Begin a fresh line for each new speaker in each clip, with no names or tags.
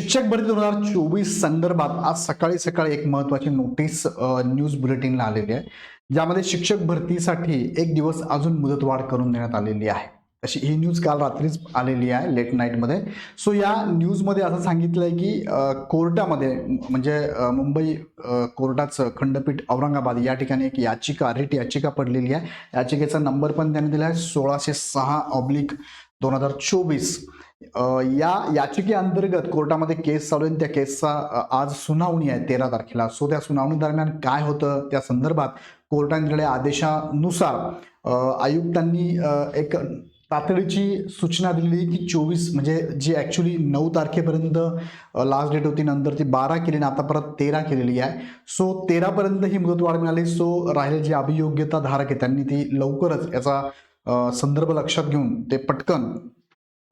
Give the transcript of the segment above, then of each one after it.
शिक्षक भरती दोन हजार चोवीस संदर्भात आज सकाळी सकाळी एक महत्वाची नोटीस न्यूज बुलेटिनला आलेली आहे ज्यामध्ये शिक्षक भरतीसाठी एक दिवस अजून मुदतवाढ करून देण्यात आलेली आहे. तशी ही न्यूज काल रात्रीच आलेली आहे लेट नाईटमध्ये सो या न्यूजमध्ये असं सांगितलं आहे की कोर्टामध्ये म्हणजे मुंबई कोर्टाचं खंडपीठ औरंगाबाद या ठिकाणी एक याचिका रिट याचिका पडलेली आहे. याचिकेचा नंबर पण त्यांनी दिला आहे सोळाशे सहा ऑब्लिक दोन हजार चोवीस. या या याचिकेअंतर्गत कोर्टामध्ये केस चालू आहे त्या केसचा आज सुनावणी आहे तेरा तारखेला. सो त्या सुनावणी दरम्यान काय होतं त्या संदर्भात कोर्टाने दिलेल्या आदेशानुसार आयुक्तांनी एक तातडीची सूचना दिलेली की चोवीस म्हणजे जी ॲक्च्युली नऊ तारखेपर्यंत लास्ट डेट होती नंतर ती बारा केली आणि आता परत तेरा केलेली आहे. सो तेरापर्यंत ही मुदतवाढ मिळाली. सो राहिले जे अभियोग्यता धारक आहे त्यांनी ती लवकरच याचा संदर्भ लक्षात घेऊन ते पटकन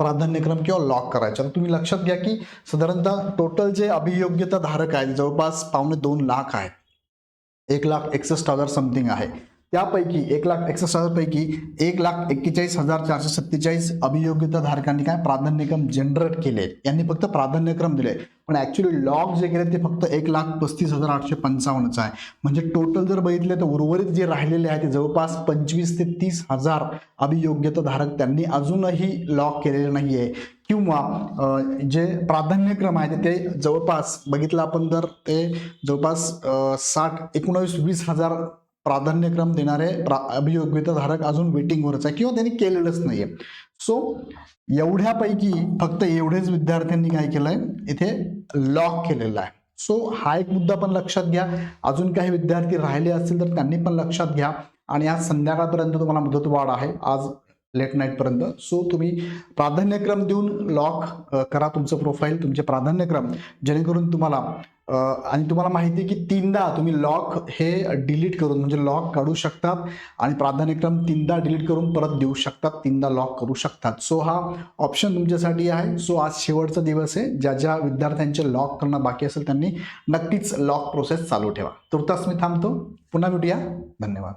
प्राधान्यक्रम किंवा लॉक करायचा. तर तुम्ही लक्षात घ्या की साधारणतः टोटल जे अभियोग्यता धारक आहेत जवळपास पावणे दोन लाख आहेत. एक लाख एकसष्ट हजार समथिंग आहे. त्यापैकी एक लाख एकसष्ट हजारपैकी एक लाख एक्केचाळीस हजार चारशे सत्तेचाळीस अभियोग्यता धारकांनी काय प्राधान्यक्रम जनरेट केले? यांनी फक्त प्राधान्यक्रम दिले. पण ऍक्च्युली लॉक जे केले ते फक्त एक लाख पस्तीस हजार आठशे पंचावन्नचं आहे. म्हणजे टोटल जर बघितले तर उर्वरित जे राहिलेले आहे ते जवळपास पंचवीस ते तीस हजार अभियोग्यता धारक त्यांनी अजूनही लॉक केलेले नाही आहे किंवा जे प्राधान्यक्रम आहे ते जवळपास बघितलं आपण तर ते जवळपास साठ एकोणावीस वीस हजार प्राधान्यक्रम देणारे प्रा अभियोग्यताधारक अजून वेटिंगवरच आहे किंवा त्यांनी केलेलंच नाही आहे सो एवढ्यापैकी फक्त एवढेच विद्यार्थ्यांनी काय केलंय? इथे लॉक केलेलं आहे. सो हा एक मुद्दा पण लक्षात घ्या. अजून काही विद्यार्थी राहिले असतील तर त्यांनी पण लक्षात घ्या. आणि आज संध्याकाळपर्यंत तुम्हाला मुदतवाढ आहे. आज लेट नाईटपर्यंत सो तुम्ही प्राधान्यक्रम देऊन लॉक करा तुमचं प्रोफाईल तुमचे प्राधान्यक्रम. जेणेकरून तुम्हाला आणि तुम्हाला माहिती आहे की तीनदा तुम्ही लॉक हे डिलीट करून म्हणजे लॉक काढू शकतात आणि प्राधान्यक्रम तीनदा डिलीट करून परत देऊ शकतात तीनदा लॉक करू शकतात. सो हा ऑप्शन तुमच्यासाठी आहे. सो आज शेवटचा दिवस आहे. ज्या ज्या विद्यार्थ्यांचे लॉक करणं बाकी असेल त्यांनी नक्कीच लॉक प्रोसेस चालू ठेवा. तुर्तास मी थांबतो. पुन्हा भेटूया. धन्यवाद.